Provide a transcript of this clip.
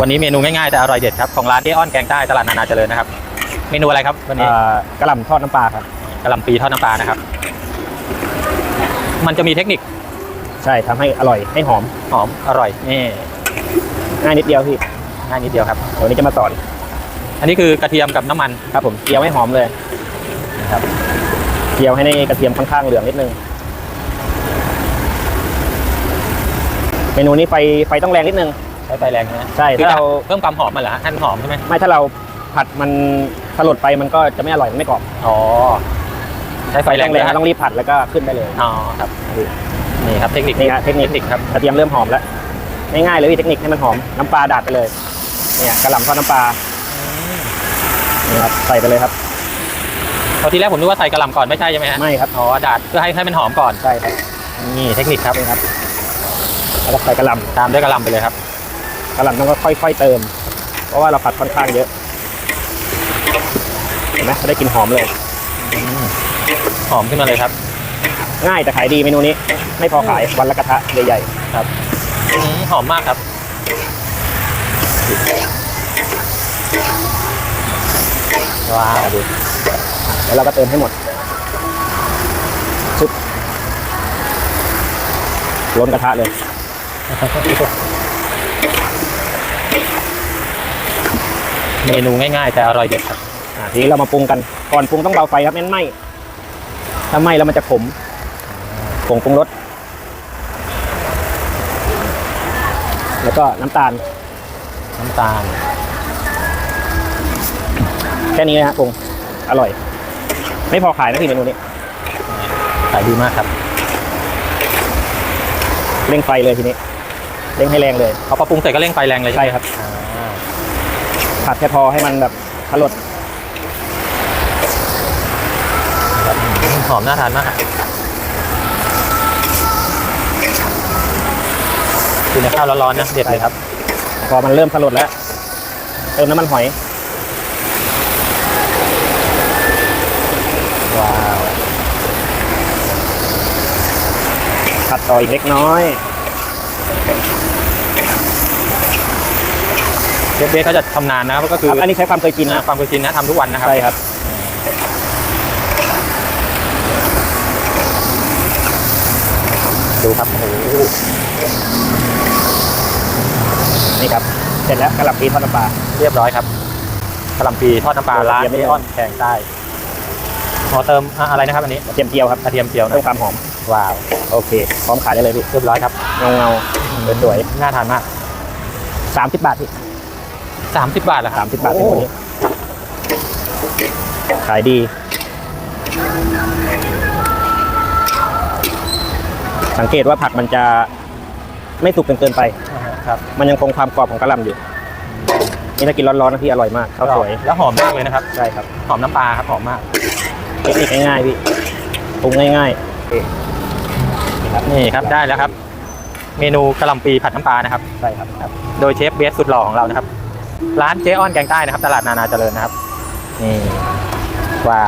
วันนี้เมนูง่ายๆแต่อร่อยเด็ดครับของร้านเจ๊อ้อนแกงใต้ตลาดนานาเจริญนะครับ เมนูอะไรครับวันนี้เอ่อกระหล่ำทอดน้ำปลาครับกะหล่ำปีทอดน้ำปลานะครับ มันจะมีเทคนิคใช่ทำให้อร่อยให้หอมหอมอร่อยนี่ง่ายนิดเดียวพี่ง่ายนิดเดียวครับเดี๋ยววันนี้จะมาสอนอันนี้คือกระเทียมกับน้ำมันครับ ผมเจียวให้หอมเลยนะครับเจียวให้ในกระเทียมค่อนข้างเหลืองนิดนึงเมนูนี้ไฟไฟต้องแรงนิดนึง ใช้ไฟแรงนะใช่คือถ้าเราเพิ่มความหอมมาเหรอฮะให้มันหอมใช่ไหมไม่ถ้าเราผัดมันสลดไปมันก็จะไม่อร่อยมันไม่กรอบอ๋อใช้ไฟแรงแรงนะต้องรีบผัดแล้วก็ขึ้นได้เลยอ๋อครับนี่ครับเทคนิคนี่ฮะเทคนิคเทคนิคครับกระเทียมเริ่มหอมแล้วง่ายๆเลยพี่เทคนิคให้มันหอมน้ำปลาดาดไปเลย เนี่ยกระหล่ำทอดน้ำปลานี่ครับใส่ไปเลยครับตอนที่แรกผมนึกว่าใส่กระหล่ำก่อนไม่ใช่ใช่ไหมฮะไม่ครับอ๋อดาดเพื่อให้ให้มันหอมก่อนใช่ครับนี่เทคนิคครับนี่ครับแล้วก็ใส่กระหล่ำตามด้วยกระหล่ำไปเลยครับ กระหล่ำต้องก็ค่อย ๆ เติม เพราะว่าเราผัดค่อนข้างเยอะเห็นไหมจะได้กลินหอมเลย หอมขึ้นมาเลยครับ ง่ายแต่ขายดีเมนูนี้ ไม่พอขายวันละกระทะใหญ่อืมหอมมากครับว้าวๆแล้วเราก็เติมให้หมดชุบล้นกระทะเลย เมนูง่ายๆ แต่อร่อยเด็ดครับอ่าทีนี้เรามาปรุงกันก่อนปรุงต้องเบาไฟครับไม่งั้นไหมถ้าไหมแล้วมันจะขมผงปรุงรสแล้วก็น้ำตาลน้ำตาล แค่นี้นะฮะปรุงอร่อย ไม่พอขายนะพี่เมนูนี้ขายดีมากครับ เร่งไฟเลยทีนี้ เร่งให้แรงเลยพอปรุงเสร็จก็เร่งไฟแรงเลยใช่ใช่ไหมครับอ่า ผัดแค่พอให้มันแบบขลดครับอืมหอมน่าทานมากกินกับข้าวร้อนๆนะเด็ดเลยครับ พอมันเริ่มขลดแล้ว เติมน้ำมันหอย ว้าวผัดต่ออีกเล็กน้อย เชฟเบสเขาจะทำนานนะครับก็คือครับอันนี้ใช้ความเคยกินนะนะความเคยชินนะทำทุกวันนะครับใช่ครับ ดูครับโอ้โหนี่ครับ เสร็จแล้วกระหล่ำปีทอดน้ำปลา เรียบร้อยครับกะหล่ำปีทอดน้ำปลาร้านเยี่ยมเอออนแข่งใต้ขอเติมอะอะไรนะครับอันนี้กระเทียมเจียวครับกระเทียมเจียวเพิ่นะมความหอม ว้าวโอเค พร้อมขายได้เลยพี่เรียบร้อยครับเงาเงาๆสวยน่าทานมากๆสามสิบบาทพี่ 30 บาทเหรอคสารับมสิบบาทโอ้เมนูนี้ขายดี สังเกตว่าผักมันจะไม่สุกจนเกินไป อ่าฮะครับมันยังคงความกรอบของกระหล่ำอยู่ นี่ถ้ากินร้อนๆนะพี่อร่อยมากข้าวสวยแล้วหอมมากเลยนะครับ ใช่ครับหอมน้ำปลาครับหอมมากเทคนิคง่ายๆพี่ปรุงง่ายๆนี่ครับนี่ครับได้แล้วครับ เมนูกะหล่ำปีผัดน้ำปลานะครับใช่ครับ โดยเชฟเบสสุดหล่อของเรานะครับ ร้านเจ๊อ้อนแกงใต้นะครับ ตลาดนานาเจริญนะครับ นี่ว่า